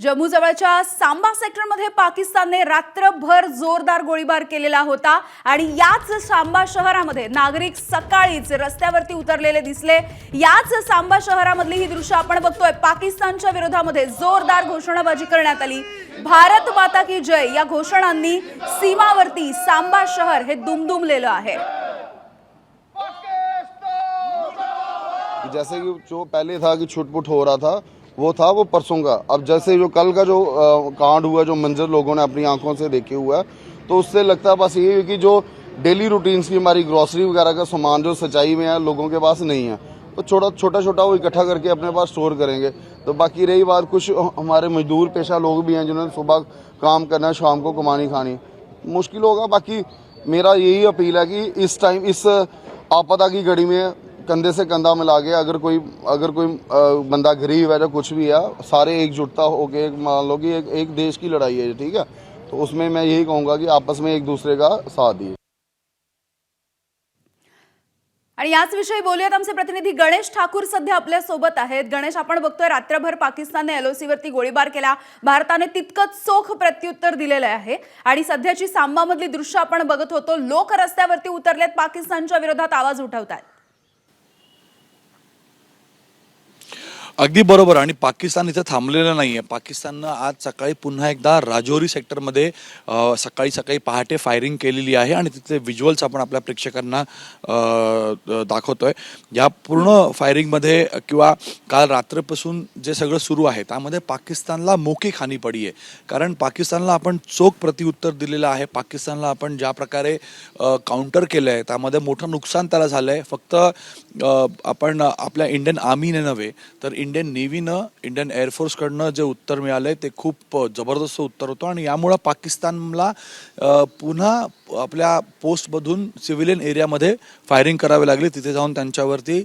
जम्मू जवळच्या सांबा सेक्टरमध्ये पाकिस्तानने रात्रभर जोरदार गोळीबार केलेला होता आणि याच सांबा शहरामध्ये नागरिक सकाळीच रस्त्यावरती उतरलेले दिसले. याच सांबा शहरामधली ही दृश्य आपण बघतोय. पाकिस्तानच्या विरोधामध्ये जोरदार घोषणाबाजी करण्यात आली. भारत माता की जय या घोषणांनी सीमावर्ती सांबा शहर हे दुमदुमलेलं आहे. जैसे कि जो पहले था कि छुटपुट हो रहा था वो था वो परसों का। अब जैसे जो कल का जो कांड हुआ, जो मंजर लोगों ने अपनी आँखों से देखे हुआ है तो उससे लगता है बस ये है कि जो डेली रूटीन्स की हमारी ग्रॉसरी वगैरह का सामान जो सच्चाई में है, लोगों के पास नहीं है तो छोटा छोटा छोटा वो इकट्ठा करके अपने पास स्टोर करेंगे। तो बाकी रही बात कुछ हमारे मजदूर पेशा लोग भी हैं, जिन्होंने सुबह काम करना शाम को कमानी खानी। मुश्किल होगा, बाकी मेरा यही अपील है कि इस टाइम इस आपदा की घड़ी में कंधे से कंधा मिला के अगर कोई अगर कोई बंदा गरीब है या कुछ भी है सारे एकजुटता होके एक मान लो कि एक, एक देश की लड़ाई है ठीक है? तो उसमें मैं यही कहूँगा कि आपस में एक दूसरे का साथ दिए। आणि याच विषयी बोलूयात आमचे प्रतिनिधी गणेश ठाकूर सध्या आपल्यासोबत आहेत. गणेश आपण बघतोय रात्रभर पाकिस्तानने एलओसी वरती गोळीबार केला. भारताने तितकंच चोख प्रत्युत्तर दिलेलं आहे. आणि सध्याची सांबामधली दृश्य आपण बघत होतो. लोक रस्त्यावरती उतरलेत पाकिस्तानच्या विरोधात आवाज उठवतात अगदी बरोबर. आणि पाकिस्तान इथं थांबलेलं नाही आहे पाकिस्ताननं आज सकाळी पुन्हा एकदा राजौरी सेक्टरमध्ये सकाळी सकाळी पहाटे फायरिंग केलेली आहे आणि तिथले व्हिज्युअल्स आपण आपल्या प्रेक्षकांना दाखवतोय. या पूर्ण फायरिंगमध्ये किंवा काल रात्रीपासून जे सगळं सुरू आहे त्यामध्ये पाकिस्तानला मोकी खानी पडी आहे. कारण पाकिस्तानला आपण चोख प्रतिउत्तर दिलेलं आहे. पाकिस्तानला आपण ज्या प्रकारे काउंटर केलं आहे त्यामध्ये मोठं नुकसान त्याला झालं आहे फक्त आपण आपल्या इंडियन आर्मीने नव्हे तर इंडियन इंडियन नेव्हीनं इंडियन एअरफोर्सकडनं जे उत्तर मिळालंय ते खूप जबरदस्त उत्तर होतं आणि यामुळं पाकिस्तानला पुन्हा आपल्या पोस्टमधून सिव्हिलियन एरियामध्ये फायरिंग करावी लागली. तिथे जाऊन त्यांच्यावरती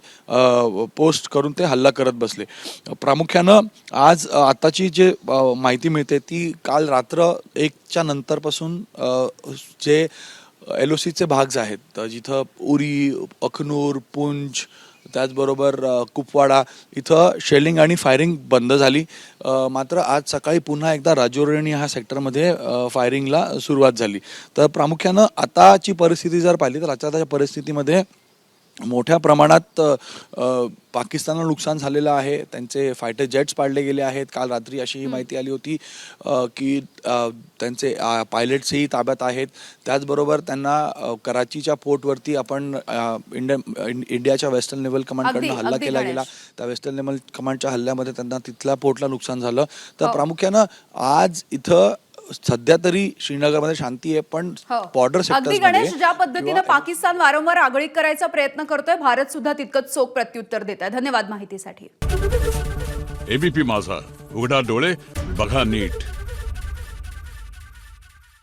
पोस्ट करून ते हल्ला करत बसले. प्रामुख्यानं आज आताची जे माहिती मिळते ती काल रात्र एकच्या नंतरपासून जे एल ओ सीचे भाग आहेत जिथं उरी अखनूर पुंछ त्याचबरोबर कुपवाडा इथं शेलिंग आणि फायरिंग बंद झाली. मात्र आज सकाळी पुन्हा एकदा राजोरणी ह्या सेक्टरमध्ये फायरिंगला सुरुवात झाली. तर प्रामुख्यानं आताची परिस्थिती जर पाहिली तर आताच्या परिस्थितीमध्ये मोठ्या प्रमाणात पाकिस्तानला नुकसान झालेलं आहे. त्यांचे फायटर जेट्स पाडले गेले आहेत. काल रात्री अशी ही माहिती आली होती की त्यांचे पायलट्सही ताब्यात आहेत. त्याचबरोबर त्यांना कराचीच्या पोर्टवरती आपण इंडियन इंडियाच्या वेस्टर्न नेव्हल कमांडकडनं हल्ला केला. गेला. त्या वेस्टर्न नेव्हल कमांडच्या हल्ल्यामध्ये त्यांना तिथल्या पोर्टला नुकसान झालं. तर हो. प्रामुख्यानं आज इथं सध्या तरी श्रीनगरमध्ये शांती आहे पण हो. बॉर्डर अगदी गणेश ज्या पद्धतीनं पाकिस्तान वारंवार आगळीक करायचा प्रयत्न करतोय भारत सुद्धा तितकंच चोख प्रत्युत्तर देत आहे. धन्यवाद माहितीसाठी. एबीपी माझा उघडा डोळे बघा नीट.